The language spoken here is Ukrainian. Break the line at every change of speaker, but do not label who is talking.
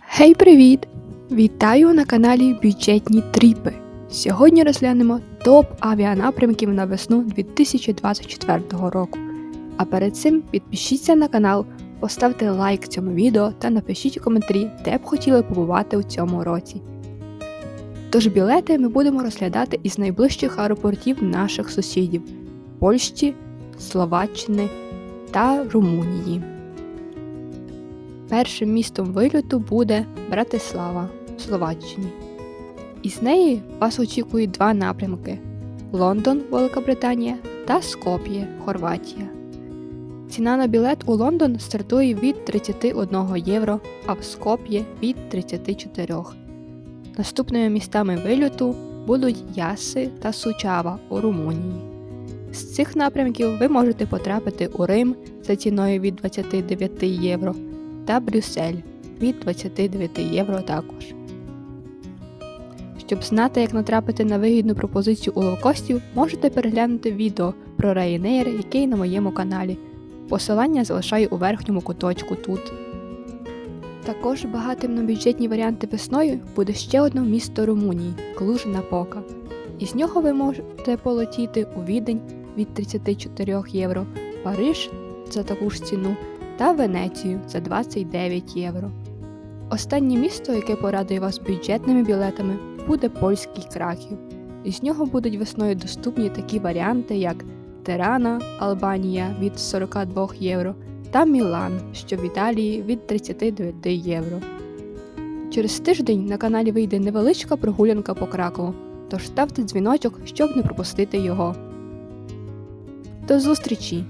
Гей, привіт! Вітаю на каналі Бюджетні Тріпи. Сьогодні розглянемо топ авіанапрямків на весну 2024 року. А перед цим підпишіться на канал, поставте лайк цьому відео та напишіть у коментарі, де б хотіли побувати у цьому році. Тож білети ми будемо розглядати із найближчих аеропортів наших сусідів Польщі, Словаччини та Румунії. Першим містом вильоту буде Братислава в Словаччині. Із неї вас очікують два напрямки: Лондон, Велика Британія та Скоп'є, Хорватія. Ціна на білет у Лондон стартує від 31 євро, а в Скоп'є від 34. Наступними містами вильоту будуть Яси та Сучава у Румунії. З цих напрямків ви можете потрапити у Рим за ціною від 29 євро та Брюссель від 29 євро також. Щоб знати, як натрапити на вигідну пропозицію у лоукостів, можете переглянути відео про Ryanair, який на моєму каналі. Посилання залишаю у верхньому куточку тут. Також багатим на бюджетні варіанти весною буде ще одне місто Румунії Клуж Напока. Із нього ви можете полетіти у Відень від 34 євро, Париж за таку ж ціну та Венецію за 29 євро. Останнє місто, яке порадує вас бюджетними білетами, буде польський Краків. Із нього будуть весною доступні такі варіанти, як Тирана, Албанія від 42 євро та Мілан, що в Італії від 39 євро. Через тиждень на каналі вийде невеличка прогулянка по Кракову, тож ставте дзвіночок, щоб не пропустити його. До зустрічі!